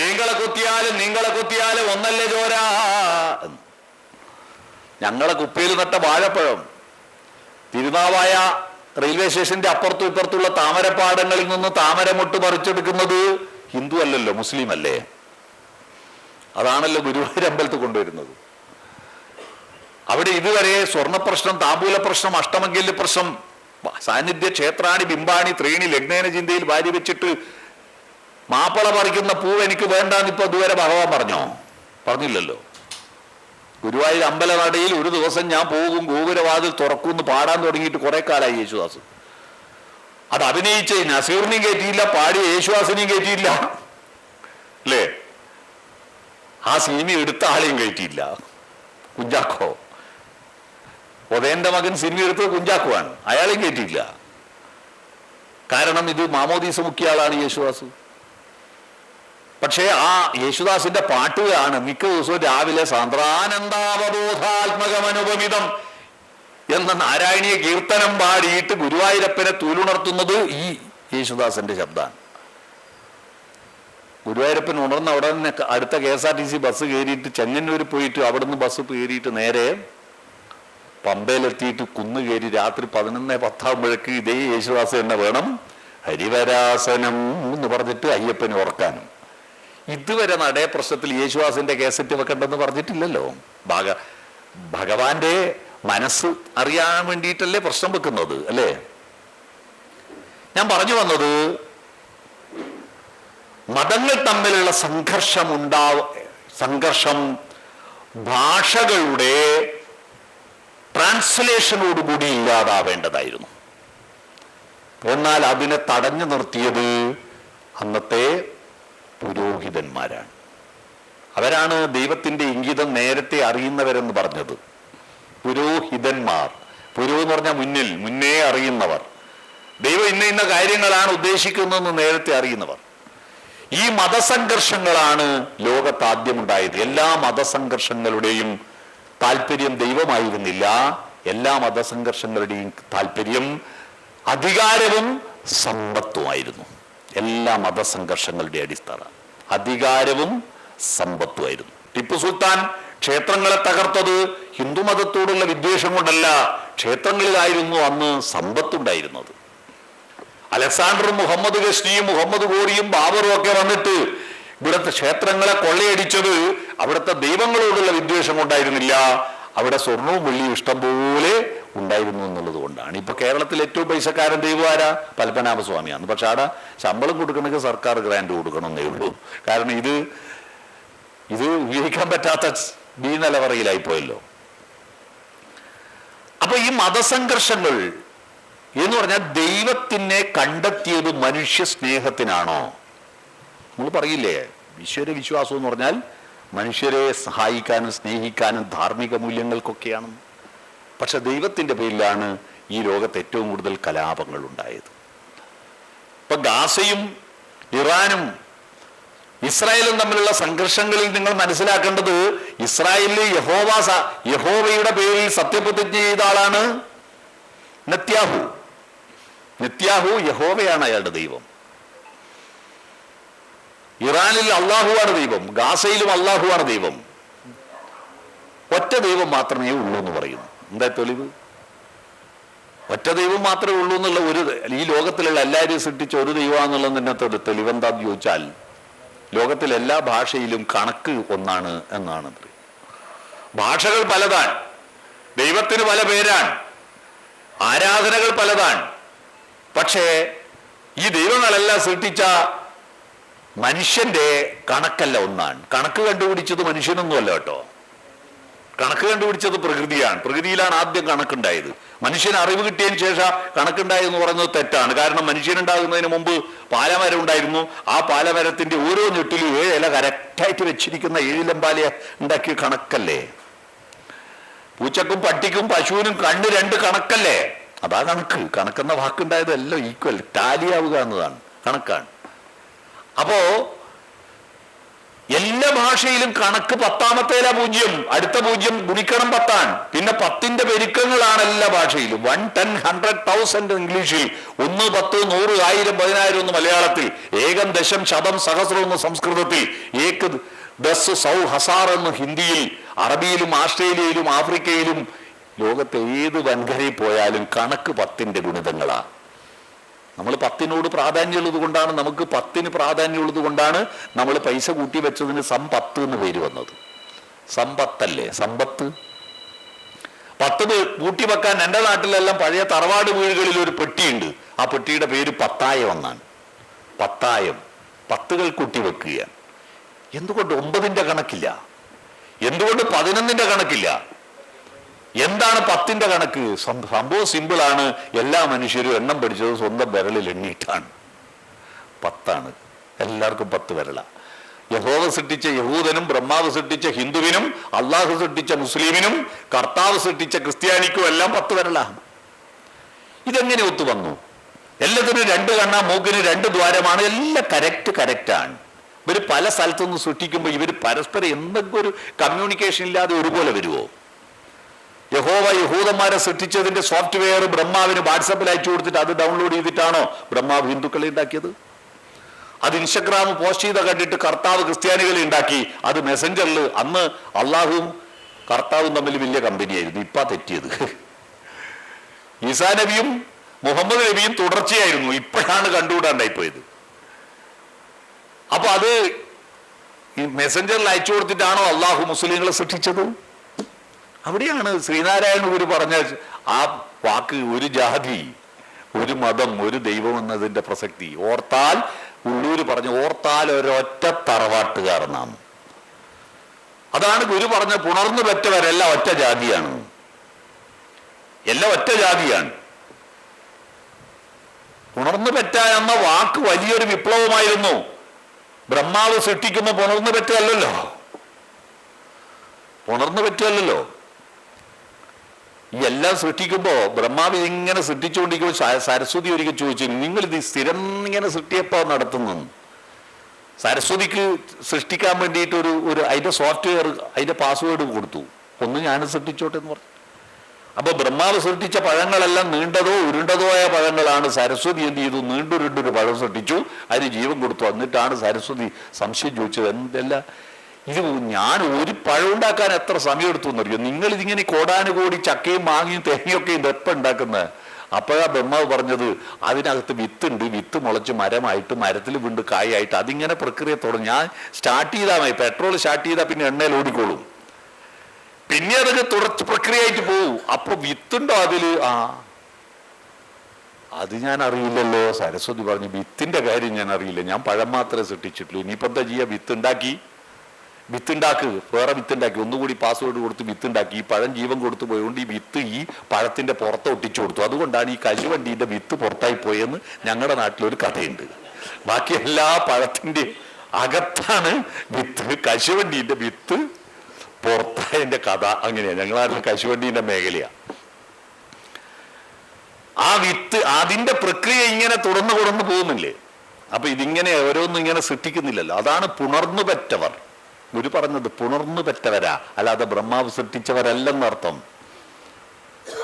ഏങ്കളെ കുത്തിയാലും നിങ്ങളെ കുത്തിയാലും ഒന്നല്ലേ ചോര? ഞങ്ങളെ കുപ്പയിൽ നട്ട വാഴപ്പഴം. തിരുനാവായ റെയിൽവേ സ്റ്റേഷന്റെ അപ്പുറത്തും ഇപ്പുറത്തുള്ള താമരപ്പാടങ്ങളിൽ നിന്ന് താമരമൊട്ട് പറിച്ചെടുക്കുന്നത് ഹിന്ദു അല്ലല്ലോ മുസ്ലിം അല്ലേ? അതാണല്ലോ ഗുരുവായൂർ അമ്പലത്തിൽ കൊണ്ടുവരുന്നത്. അവിടെ ഇതുവരെ സ്വർണ പ്രശ്നം താമ്പൂല പ്രശ്നം അഷ്ടമംഗല്യ പ്രശ്നം സാന്നിധ്യ ക്ഷേത്രാണി ബിംബാണി ത്രീണി ലഗ്നേന ചിന്തയിൽ വാരി വെച്ചിട്ട് മാപ്പള പറിക്കുന്ന പൂവ് എനിക്ക് വേണ്ടാന്ന് ഇപ്പൊ ഇതുവരെ ഭഗവാൻ പറഞ്ഞോ? പറഞ്ഞില്ലല്ലോ. ഗുരുവായൂർ അമ്പലനടയിൽ ഒരു ദിവസം ഞാൻ പോകും ഗോപുരവാതിൽ തുറക്കുമെന്ന് പാടാൻ തുടങ്ങിയിട്ട് കുറെ കാലമായി യേശുദാസ്. അത് അഭിനയിച്ച നസീറിനെയും കയറ്റിയില്ല പാടിയ യേശുദാസിനെയും കയറ്റിയില്ല അല്ലേ? ആ സിനിമ എടുത്ത ആളെയും കയറ്റിയില്ല കുഞ്ചാക്കോ. ഉദയന്റെ മകൻ സിനിമ എടുത്ത് കുഞ്ചാക്കുവാണ് അയാളെയും കയറ്റിയില്ല കാരണം ഇത് മാമോദീസ മുഖ്യ ആളാണ് യേശുദാസ്. പക്ഷേ ആ യേശുദാസിന്റെ പാട്ടുകയാണ് മിക്ക ദിവസവും രാവിലെ സാന്ദ്രാനന്ദാവബോധാത്മകമനുപമിതം എന്ന നാരായണീയ കീർത്തനം പാടിയിട്ട് ഗുരുവായൂരപ്പനെ തൂലുണർത്തുന്നത് ഈ യേശുദാസിന്റെ ശബ്ദമാണ്. ഗുരുവായൂരപ്പൻ ഉണർന്ന ഉടനെ അടുത്ത K S R T C bus കയറിയിട്ട് ചെങ്ങന്നൂർ പോയിട്ട് അവിടുന്ന് ബസ് കയറിയിട്ട് നേരെ പമ്പയിലെത്തിയിട്ട് കുന്നു കയറി രാത്രി പതിനൊന്ന് പത്താകുമ്പോഴേക്ക് ഇതേ യേശുദാസ് തന്നെ വേണം ഹരിവരാസനം എന്ന് പറഞ്ഞിട്ട് അയ്യപ്പനെ ഓർക്കാനും. ഇതുവരെ നടയ പ്രശ്നത്തിൽ യേശുദാസിന്റെ കേസറ്റ് വെക്കണ്ടെന്ന് പറഞ്ഞിട്ടില്ലല്ലോ. ഭാഗ ഭഗവാന്റെ മനസ്സ് അറിയാൻ വേണ്ടിയിട്ടല്ലേ പ്രശ്നം വെക്കുന്നത് അല്ലേ? ഞാൻ പറഞ്ഞു വന്നത് മതങ്ങൾ തമ്മിലുള്ള സംഘർഷം ഉണ്ടാവ സംഘർഷം ഭാഷകളുടെ ട്രാൻസ്ലേഷനോടുകൂടി ഇല്ലാതാവേണ്ടതായിരുന്നു. എന്നാൽ അതിനെ തടഞ്ഞു നിർത്തിയത് അന്നത്തെ പുരോഹിതന്മാരാണ്. അവരാണ് ദൈവത്തിന്റെ ഇംഗിതം നേരത്തെ അറിയുന്നവരെന്ന് പറഞ്ഞത്. പുരോഹിതന്മാർ. പുരോ എന്ന് പറഞ്ഞാൽ മുന്നിൽ മുന്നേ അറിയുന്നവർ. ദൈവം ഇന്ന ഇന്ന കാര്യങ്ങളാണ് ഉദ്ദേശിക്കുന്നതെന്ന് നേരത്തെ അറിയുന്നവർ. ഈ മതസംഘർഷങ്ങളാണ് ലോകത്താദ്യമുണ്ടായത് എല്ലാ മതസംഘർഷങ്ങളുടെയും താല്പര്യം ദൈവമായിരുന്നില്ല. എല്ലാ മതസംഘർഷങ്ങളുടെയും താല്പര്യം അധികാരവും സമ്പത്തുമായിരുന്നു എല്ലാ മതസംഘർഷങ്ങളുടെ അടിസ്ഥാന അധികാരവും സമ്പത്തുമായിരുന്നു ടിപ്പു സുൽത്താൻ ക്ഷേത്രങ്ങളെ തകർത്തത് ഹിന്ദുമതത്തോടുള്ള വിദ്വേഷം കൊണ്ടല്ല ക്ഷേത്രങ്ങളിലായിരുന്നു അന്ന് സമ്പത്തുണ്ടായിരുന്നത്. അലക്സാണ്ടറും മുഹമ്മദ് ഗസ്നിയും മുഹമ്മദ് ഗോറിയും ബാബറും ഒക്കെ വന്നിട്ട് ഇവിടുത്തെ ക്ഷേത്രങ്ങളെ കൊള്ളയടിച്ചത് അവിടുത്തെ ദൈവങ്ങളോടുള്ള വിദ്വേഷം കൊണ്ടായിരുന്നില്ല. അവിടെ സ്വർണവും വെള്ളിയും ഇഷ്ടം പോലെ ഉണ്ടായിരുന്നു എന്നുള്ളത് കൊണ്ടാണ്. ഇപ്പൊ കേരളത്തിൽ ഏറ്റവും പൈസക്കാരൻ ദൈവം ആരാ? പത്മനാഭസ്വാമിയാണ്. പക്ഷെ അവിടെ ശമ്പളം കൊടുക്കണമെങ്കിൽ സർക്കാർ ഗ്രാൻഡ് കൊടുക്കണമെന്നേ ഉള്ളൂ. കാരണം ഇത് ഇത് ഉപയോഗിക്കാൻ പറ്റാത്ത ബി നിലവറയിലായി പോയല്ലോ അപ്പൊ ഈ മതസംഘർഷങ്ങൾ എന്ന് പറഞ്ഞാൽ ദൈവത്തിനെ കണ്ടെത്തിയത് മനുഷ്യ സ്നേഹത്തിനാണോ? നമ്മൾ പറയില്ലേ? ഈശ്വര വിശ്വാസം എന്ന് പറഞ്ഞാൽ മനുഷ്യരെ സഹായിക്കാനും സ്നേഹിക്കാനും ധാർമ്മിക മൂല്യങ്ങൾക്കൊക്കെയാണ്. പക്ഷെ ദൈവത്തിന്റെ പേരിലാണ് ഈ ലോകത്ത് ഏറ്റവും കൂടുതൽ കലാപങ്ങൾ ഉണ്ടായത്. ഇപ്പൊ ഗാസയും ഇറാനും ഇസ്രായേലും തമ്മിലുള്ള സംഘർഷങ്ങളിൽ നിങ്ങൾ മനസ്സിലാക്കേണ്ടത് ഇസ്രായേലിൽ യഹോവ യഹോവയുടെ പേരിൽ സത്യപ്രതിജ്ഞ ചെയ്ത ആളാണ് നെത്യാഹു. നെത്യാഹു യഹോവയാണ് അയാളുടെ ദൈവം. ഇറാനിൽ അള്ളാഹുവാണ് ദൈവം ഗാസയിലും അള്ളാഹുവാണ് ദൈവം. ഒറ്റ ദൈവം മാത്രമേ ഉള്ളൂ എന്ന് പറയുന്നു. എന്താ തെളിവ്? ഒറ്റ ദൈവം മാത്രമേ ഉള്ളൂ എന്നുള്ള ഒരു ഈ ലോകത്തിലുള്ള എല്ലാവരെയും സൃഷ്ടിച്ച ഒരു ദൈവമാണെന്നുള്ളതിനകത്ത് ഒരു തെളിവ് എന്താന്ന് ചോദിച്ചാൽ ലോകത്തിലെ എല്ലാ ഭാഷയിലും കണക്ക് ഒന്നാണ് എന്നാണ് ഭാഷകൾ പലതാണ്. ദൈവത്തിന് പല പേരാണ്. ആരാധനകൾ പലതാണ്. പക്ഷേ ഈ ദൈവങ്ങളെല്ലാം സൃഷ്ടിച്ച മനുഷ്യന്റെ കണക്കല്ല ഒന്നാണ്. കണക്ക് കണ്ടുപിടിച്ചത് മനുഷ്യനൊന്നുമല്ല കേട്ടോ. കണക്ക് കണ്ടുപിടിച്ചത് പ്രകൃതിയാണ്. പ്രകൃതിയിലാണ് ആദ്യം കണക്കുണ്ടായത്. മനുഷ്യൻ അറിവ് കിട്ടിയതിന് ശേഷം കണക്കുണ്ടായെന്ന് പറയുന്നത് തെറ്റാണ്. കാരണം മനുഷ്യനുണ്ടാകുന്നതിന് മുമ്പ് പാലമരം ഉണ്ടായിരുന്നു ആ പാലമരത്തിന്റെ ഓരോ ഞെട്ടിലും ഏഴ് ഇല കറക്റ്റായിട്ട് വെച്ചിരിക്കുന്ന ഏഴിലമ്പാല ഉണ്ടാക്കിയ കണക്കല്ലേ? പൂച്ചക്കും പട്ടിക്കും പശുവിനും കണ്ണ് രണ്ട് കണക്കല്ലേ? അതാ കണക്ക്. കണക്കെന്ന വാക്കുണ്ടായത് എല്ലാം ഈക്വൽ ടാലിയാവുക എന്നതാണ്. കണക്കാണ്. അപ്പോ എല്ലാ ഭാഷയിലും കണക്ക് പത്താമത്തേല പൂജ്യം? അടുത്ത പൂജ്യം ഗുണിക്കണം പത്താണ് പിന്നെ പത്തിന്റെ പെരുക്കങ്ങളാണ് എല്ലാ ഭാഷയിലും. വൺ ടെൻ ഹൺഡ്രഡ് തൗസൻഡ് ഇംഗ്ലീഷിൽ ഒന്ന് പത്ത് നൂറ് ആയിരം പതിനായിരം ഒന്ന് മലയാളത്തിൽ ഏകം ദശം ശതം സഹസ്രം എന്ന് സംസ്കൃതത്തിൽ ഏക്ക് ദസ് സൗ ഹസാർ എന്ന് ഹിന്ദിയിൽ അറബിയിലും ആസ്ട്രേലിയയിലും ആഫ്രിക്കയിലും ലോകത്തെ ഏത് വൻകരയിൽ പോയാലും കണക്ക് പത്തിന്റെ ഗുണിതങ്ങളാ. നമ്മൾ പത്തിനോട് പ്രാധാന്യമുള്ളത് കൊണ്ടാണ് നമുക്ക് പത്തിന് പ്രാധാന്യമുള്ളത് കൊണ്ടാണ് നമ്മൾ പൈസ കൂട്ടി വെച്ചതിന് സമ്പത്ത് എന്ന് പേര് വന്നത്. സമ്പത്തല്ലേ? സമ്പത്ത്. പത്ത് കൂട്ടി വെക്കാൻ എന്റെ നാട്ടിലെല്ലാം പഴയ തറവാട് വീടുകളിൽ ഒരു പെട്ടിയുണ്ട്. ആ പെട്ടിയുടെ പേര് പത്തായം എന്നാണ്. പത്തായം. പത്തുകൾ കൂട്ടി വെക്കുക എന്തുകൊണ്ട് ഒമ്പതിന്റെ കണക്കില്ല? എന്തുകൊണ്ട് പതിനൊന്നിന്റെ കണക്കില്ല? എന്താണ് പത്തിന്റെ കണക്ക്? സംഭവം സിമ്പിളാണ് എല്ലാ മനുഷ്യരും എണ്ണം പഠിച്ചത് സ്വന്തം വിരലിൽ എണ്ണിയിട്ടാണ്. പത്താണ്. എല്ലാവർക്കും പത്ത് വിരലാണ് യഹോവ സൃഷ്ടിച്ച യഹൂദനും ബ്രഹ്മാവ് സൃഷ്ടിച്ച ഹിന്ദുവിനും അള്ളാഹു സൃഷ്ടിച്ച മുസ്ലിമിനും കർത്താവ് സൃഷ്ടിച്ച ക്രിസ്ത്യാനിക്കും എല്ലാം പത്ത് വിരലാണ് ഇതെങ്ങനെ ഒത്തു വന്നു? എല്ലാത്തിനും രണ്ട് കണ്ണ മൂക്കിന് രണ്ട് ദ്വാരമാണ്. എല്ലാം കറക്റ്റ് കറക്റ്റാണ് ഇവർ പല സ്ഥലത്തുനിന്ന് സൃഷ്ടിക്കുമ്പോൾ ഇവർ പരസ്പരം എന്തെങ്കിലും ഒരു കമ്മ്യൂണിക്കേഷൻ ഇല്ലാതെ ഒരുപോലെ വരുമോ യഹോവ യഹൂദന്മാരെ സൃഷ്ടിച്ചതിന്റെ സോഫ്റ്റ്വെയർ ബ്രഹ്മാവിന് വാട്സപ്പിൽ അയച്ചു കൊടുത്തിട്ട് അത് ഡൗൺലോഡ് ചെയ്തിട്ടാണോ ബ്രഹ്മാവ് ഹിന്ദുക്കളെ ഉണ്ടാക്കിയത്? അത് ഇൻസ്റ്റഗ്രാം പോസ്റ്റ് ചെയ്ത കണ്ടിട്ട് കർത്താവ് ക്രിസ്ത്യാനികളെ ഉണ്ടാക്കി. അത് മെസ്സഞ്ചറിൽ അന്ന് അള്ളാഹുവും കർത്താവും തമ്മിൽ വലിയ കമ്പനിയായിരുന്നു. ഇപ്പൊ തെറ്റിയത്. ഈസാ നബിയും മുഹമ്മദ് നബിയും തുടർച്ചയായിരുന്നു. ഇപ്പോഴാണ് കണ്ടുകൂടാണ്ടായിപ്പോയത് അപ്പൊ അത് മെസ്സഞ്ചറിൽ അയച്ചു കൊടുത്തിട്ടാണോ അള്ളാഹു മുസ്ലിങ്ങളെ സൃഷ്ടിച്ചത്? അവിടെയാണ് ശ്രീനാരായണ ഗുരു പറഞ്ഞ ആ വാക്ക് ഒരു ജാതി ഒരു മതം ഒരു ദൈവം എന്നതിന്റെ പ്രസക്തി. ഓർത്താൽ ഉള്ളൂര് പറഞ്ഞു ഓർത്താൽ ഒരൊറ്റ തറവാട്ടുകാർ നാം അതാണ് ഗുരു പറഞ്ഞ പുണർന്നു പെറ്റവരെല്ലാം ഒറ്റ ജാതിയാണ്. എല്ലാം ഒറ്റ ജാതിയാണ്. പുണർന്നു പെറ്റ എന്ന വാക്ക് വലിയൊരു വിപ്ലവമായിരുന്നു. ബ്രഹ്മാവ് സൃഷ്ടിക്കുമ്പോൾ പുണർന്നു പറ്റുകയല്ലോ പുണർന്നു പറ്റുകയല്ലോ ഈ എല്ലാം സൃഷ്ടിക്കുമ്പോ ബ്രഹ്മാവ് ഇങ്ങനെ സൃഷ്ടിച്ചുകൊണ്ടിരിക്കുമ്പോൾ സരസ്വതി ഒരിക്കൽ ചോദിച്ചു നിങ്ങൾ ഇത് സ്ഥിരം ഇങ്ങനെ സൃഷ്ടിയപ്പോ നടത്തുന്നു? സരസ്വതിക്ക് സൃഷ്ടിക്കാൻ വേണ്ടിയിട്ട് ഒരു ഒരു അതിന്റെ സോഫ്റ്റ്വെയർ അതിന്റെ പാസ്വേഡ് കൊടുത്തു. ഒന്ന് ഞാൻ സൃഷ്ടിച്ചോട്ടെ എന്ന് പറഞ്ഞു. അപ്പോൾ ബ്രഹ്മാവ് സൃഷ്ടിച്ച പഴങ്ങളെല്ലാം നീണ്ടതോ ഉരുണ്ടതോ ആയ പഴങ്ങളാണ്. സരസ്വതി എന്ത് ചെയ്തു? നീണ്ടുരുണ്ടൊരു പഴം സൃഷ്ടിച്ചു. അതിന് ജീവൻ കൊടുത്തു. എന്നിട്ടാണ് സരസ്വതി സംശയം ചോദിച്ചത്. എന്തല്ല ഇത് ഞാൻ ഒരു പഴം ഉണ്ടാക്കാൻ എത്ര സമയം എടുത്തു എന്നറിയോ? നിങ്ങൾ ഇതിങ്ങനെ കോടാനുകോടി ചക്കയും മാങ്ങയും തേങ്ങയൊക്കെ ഇത് എപ്പം ഉണ്ടാക്കുന്നത് അപ്പോഴാ ബ്രഹ്മാവ് പറഞ്ഞത് അതിനകത്ത് വിത്ത് ഉണ്ട് വിത്ത് മുളച്ച് മരമായിട്ട് മരത്തിൽ വീണ്ട് കായായിട്ട് അതിങ്ങനെ പ്രക്രിയ തുടങ്ങി. ഞാൻ സ്റ്റാർട്ട് ചെയ്താൽ മതി. പെട്രോൾ സ്റ്റാർട്ട് ചെയ്താൽ പിന്നെ എണ്ണയിൽ ഓടിക്കോളും. പിന്നെ അതൊക്കെ തുടർച്ച പ്രക്രിയയായിട്ട് പോവും. അപ്പൊ വിത്തുണ്ടോ അതിൽ? ആ. അത് ഞാൻ അറിയില്ലല്ലോ. സരസ്വതി പറഞ്ഞു വിത്തിന്റെ കാര്യം ഞാൻ അറിയില്ല. ഞാൻ പഴം മാത്രമേ സൃഷ്ടിച്ചിട്ടുള്ളൂ. ഇനിയിപ്പോ എന്താ ചെയ്യാ? വിത്ത് ഉണ്ടാക്കി. വിത്തുണ്ടാക്ക്. വേറെ വിത്തുണ്ടാക്കി. ഒന്നുകൂടി പാസ്വേഡ് കൊടുത്ത് വിത്തുണ്ടാക്കി. ഈ പഴം ജീവൻ കൊടുത്തു പോയതുകൊണ്ട് ഈ വിത്ത് ഈ പഴത്തിന്റെ പുറത്ത് ഒട്ടിച്ചു കൊടുത്തു. അതുകൊണ്ടാണ് ഈ കശുവണ്ടീന്റെ വിത്ത് പുറത്തായി പോയെന്ന് ഞങ്ങളുടെ നാട്ടിലൊരു കഥയുണ്ട്. ബാക്കി എല്ലാ പഴത്തിന്റെ അകത്താണ് വിത്ത്. കശുവണ്ടീന്റെ വിത്ത് പുറത്തായതിന്റെ കഥ അങ്ങനെയാണ് ഞങ്ങളാരും കശുവണ്ടീന്റെ മേഖലയാണ് ആ വിത്ത് അതിന്റെ പ്രക്രിയ ഇങ്ങനെ തുടർന്ന് തുടർന്ന് പോകുന്നില്ലേ? അപ്പൊ ഇതിങ്ങനെ ഓരോന്നും ഇങ്ങനെ സൃഷ്ടിക്കുന്നില്ലല്ലോ. അതാണ് പുണർന്നു പെറ്റവർ ഗുരു പറഞ്ഞത് പുണർന്നു പെറ്റവരാ അല്ലാതെ ബ്രഹ്മാവ് സൃഷ്ടിച്ചവരല്ലെന്നർത്ഥം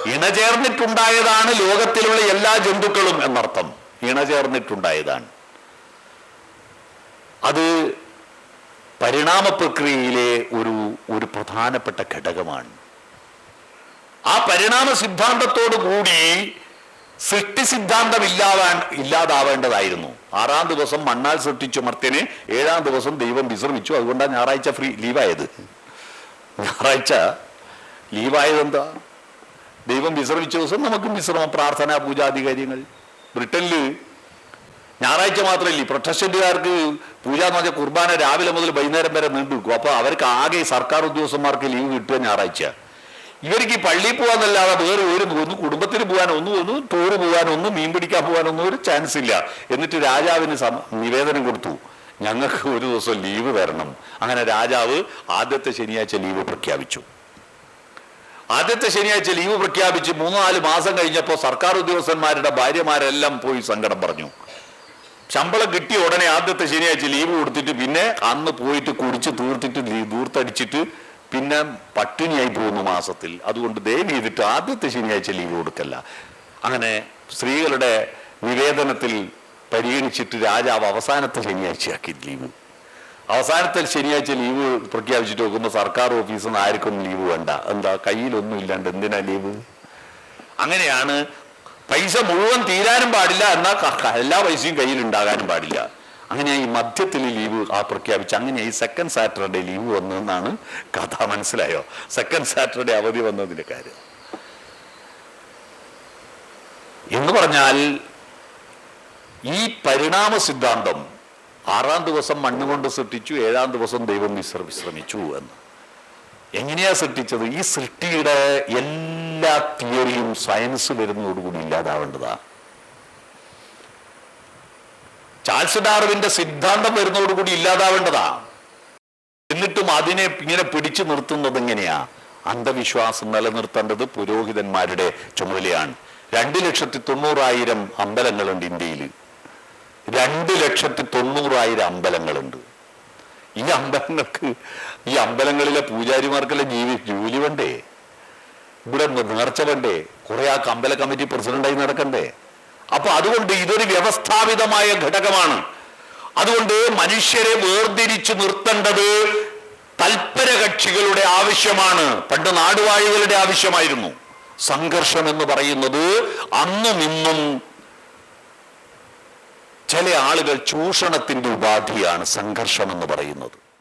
ഇണചേർന്നിട്ടുണ്ടായതാണ് ലോകത്തിലുള്ള എല്ലാ ജന്തുക്കളും എന്നർത്ഥം. ഇണചേർന്നിട്ടുണ്ടായതാണ് അത് പരിണാമ പ്രക്രിയയിലെ ഒരു ഒരു പ്രധാനപ്പെട്ട ഘടകമാണ്. ആ പരിണാമ സിദ്ധാന്തത്തോടു കൂടി സൃഷ്ടി സിദ്ധാന്തം ഇല്ലാതാൻ ഇല്ലാതാവേണ്ടതായിരുന്നു. ആറാം ദിവസം മണ്ണാൽ സൃഷ്ടിച്ചു മർത്യനെ ഏഴാം ദിവസം ദൈവം വിശ്രമിച്ചു. അതുകൊണ്ടാണ് ഞായറാഴ്ച ഫ്രീ ലീവായത്. ഞായറാഴ്ച ലീവായത് എന്താ ദൈവം വിശ്രമിച്ച ദിവസം നമുക്കും വിശ്രമം പ്രാർത്ഥന കാര്യങ്ങൾ ബ്രിട്ടനിൽ ഞായറാഴ്ച മാത്രമല്ല പ്രൊട്ടസ്റ്റന്റുകാർക്ക് പൂജ എന്ന് പറഞ്ഞാൽ കുർബാന രാവിലെ മുതൽ വൈകുന്നേരം വരെ നീണ്ടു വെക്കും അപ്പൊ അവർക്ക് ആകെ സർക്കാർ ഉദ്യോഗസ്ഥന്മാർക്ക് ലീവ് കിട്ടുക ഞായറാഴ്ച. ഇവർക്ക് ഈ പള്ളിയിൽ പോകാന്നല്ലാതെ വേറെ ഒരു ഒന്ന് കുടുംബത്തിന് പോകാനോ ഒന്നും ടൂറ് മീൻ പിടിക്കാൻ പോകാനൊന്നും ഒരു ചാൻസ് ഇല്ല. എന്നിട്ട് രാജാവിന് നിവേദനം കൊടുത്തു. ഞങ്ങൾക്ക് ഒരു ദിവസം ലീവ് വരണം. അങ്ങനെ രാജാവ് ആദ്യത്തെ ശനിയാഴ്ച ലീവ് പ്രഖ്യാപിച്ചു. ആദ്യത്തെ ശനിയാഴ്ച ലീവ് പ്രഖ്യാപിച്ച് മൂന്ന് നാല് മാസം കഴിഞ്ഞപ്പോൾ സർക്കാർ ഉദ്യോഗസ്ഥന്മാരുടെ ഭാര്യമാരെല്ലാം പോയി സങ്കടം പറഞ്ഞു. ശമ്പളം കിട്ടിയ ഉടനെ ആദ്യത്തെ ശനിയാഴ്ച ലീവ് കൊടുത്തിട്ട് പിന്നെ അന്ന് പോയിട്ട് കുടിച്ച് തീർത്തിട്ട് ദൂർത്തടിച്ചിട്ട് പിന്നെ പട്ടിണിയായി പോകുന്ന മാസത്തിൽ അതുകൊണ്ട് ദയവ് ചെയ്തിട്ട് ആദ്യത്തെ ശനിയാഴ്ച ലീവ് കൊടുക്കല്ല. അങ്ങനെ സ്ത്രീകളുടെ നിവേദനത്തിൽ പരിഗണിച്ചിട്ട് രാജാവ് അവസാനത്തെ ശനിയാഴ്ചയാക്കി ലീവ്. അവസാനത്തെ ശനിയാഴ്ച ലീവ് പ്രഖ്യാപിച്ചിട്ട് നോക്കുമ്പോൾ സർക്കാർ ഓഫീസിൽ നിന്ന് ആർക്കും ലീവ് വേണ്ട. എന്താ കയ്യിലൊന്നും ഇല്ലാണ്ട് എന്തിനാ ലീവ്? അങ്ങനെയാണ് പൈസ മുഴുവൻ തീരാനും പാടില്ല എന്നാൽ എല്ലാ പൈസയും കയ്യിൽ ഉണ്ടാകാനും പാടില്ല. അങ്ങനെ ഈ മധ്യത്തിൽ ലീവ് ആ പ്രഖ്യാപിച്ച് അങ്ങനെ ഈ സെക്കൻഡ് സാറ്റർഡേ ലീവ് വന്നതെന്നാണ് കഥ മനസ്സിലായോ? സെക്കൻഡ് സാറ്റർഡേ അവധി വന്നതിന്റെ കാര്യം. എന്ന് പറഞ്ഞാൽ ഈ പരിണാമ സിദ്ധാന്തം ആറാം ദിവസം മണ്ണുകൊണ്ട് സൃഷ്ടിച്ചു ഏഴാം ദിവസം ദൈവം വിശ്ര വിശ്രമിച്ചു എന്ന്. എങ്ങനെയാ സൃഷ്ടിച്ചത്? ഈ സൃഷ്ടിയുടെ എല്ലാ തിയറിയും സയൻസ് വരുന്നതോടുകൂടി ഇല്ലാതാവേണ്ടതാ ചാൾസ് ഡാർവിന്റെ സിദ്ധാന്തം വരുന്നതോടുകൂടി ഇല്ലാതാവേണ്ടതാ. എന്നിട്ടും അതിനെ ഇങ്ങനെ പിടിച്ചു നിർത്തുന്നത് എങ്ങനെയാ? അന്ധവിശ്വാസം നിലനിർത്തേണ്ടത് പുരോഹിതന്മാരുടെ ചുമതലയാണ്. രണ്ട് ലക്ഷത്തി തൊണ്ണൂറായിരം അമ്പലങ്ങളുണ്ട് ഇന്ത്യയിൽ രണ്ട് ലക്ഷത്തി തൊണ്ണൂറായിരം അമ്പലങ്ങളുണ്ട്. ഈ അമ്പലങ്ങൾക്ക് ഈ അമ്പലങ്ങളിലെ പൂജാരിമാർക്കെല്ലാം ജീവി ജോലി വേണ്ടേ? ഇവിടെ നേർച്ച വേണ്ടേ? കുറെ ആ അമ്പല കമ്മിറ്റി പ്രസിഡന്റായി നടക്കണ്ടേ? അപ്പൊ അതുകൊണ്ട് ഇതൊരു വ്യവസ്ഥാപിതമായ ഘടകമാണ്. അതുകൊണ്ട് മനുഷ്യരെ വേർതിരിച്ചു നിർത്തേണ്ടത് തൽപര കക്ഷികളുടെ ആവശ്യമാണ്. പണ്ട് നാടുവാഴികളുടെ ആവശ്യമായിരുന്നു. സംഘർഷം എന്ന് പറയുന്നത് അന്നും നിന്നും ചില ആളുകൾ ചൂഷണത്തിന്റെ ഉപാധിയാണ് സംഘർഷം എന്ന് പറയുന്നത്.